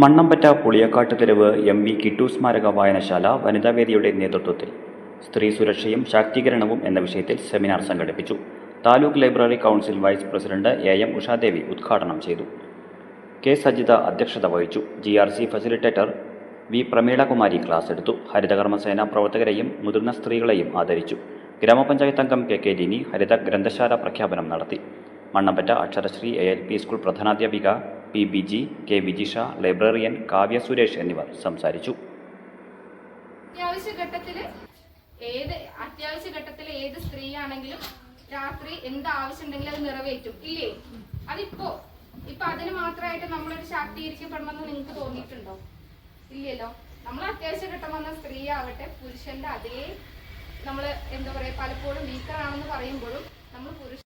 മണ്ണമ്പറ്റ പുളിയക്കാട്ട് തെരുവ് M V കിട്ടു സ്മാരക വായനശാല വനിതാവേദിയുടെ നേതൃത്വത്തിൽ. സ്ത്രീ സുരക്ഷയും ശാക്തീകരണവും എന്ന വിഷയത്തിൽ സെമിനാർ സംഘടിപ്പിച്ചു. Taluk library council vice president A M Ushadevi ഉദ്ഘാടനം ചെയ്തു. കെ സജിത അധ്യക്ഷത വഹിച്ചു. G R C facilitator V Prameelakumari class എടുത്തു. ഹരിതകർമ്മസേന പ്രവർത്തകരെയും മുതിർന്ന സ്ത്രീകളെയും ആദരിച്ചു. ഗ്രാമപഞ്ചായത്ത് അംഗം കെ കെ ലിനി ഹരിത ഗ്രന്ഥശാല പ്രഖ്യാപനം നടത്തി. Mannampatta Aksharasree A L P school പ്രധാനാധ്യാപിക P Biji K Vijisha librarian Kavya Suresh എന്നിവർ സംസാരിച്ചു. അത്യാവശ്യ ഘട്ടത്തിൽ ഏത് അത്യാവശ്യ ഘട്ടത്തിൽ ഏത് രാത്രി എന്ത് ആവശ്യം ഉണ്ടെങ്കിലും അത് നിറവേറ്റും. ഇല്ലേ? അതിപ്പോ ഇപ്പൊ അതിന് മാത്രമായിട്ട് നമ്മളൊരു ശാക്തീകരിക്കപ്പെടണമെന്ന് നിങ്ങൾക്ക് തോന്നിയിട്ടുണ്ടോ? ഇല്ലല്ലോ. നമ്മൾ അത്യാവശ്യ ഘട്ടം വന്ന സ്ത്രീ ആവട്ടെ പുരുഷന്റെ അതേ നമ്മൾ എന്താ പറയാ പലപ്പോഴും വീക്കറാണെന്ന് പറയുമ്പോഴും നമ്മൾ പുരുഷ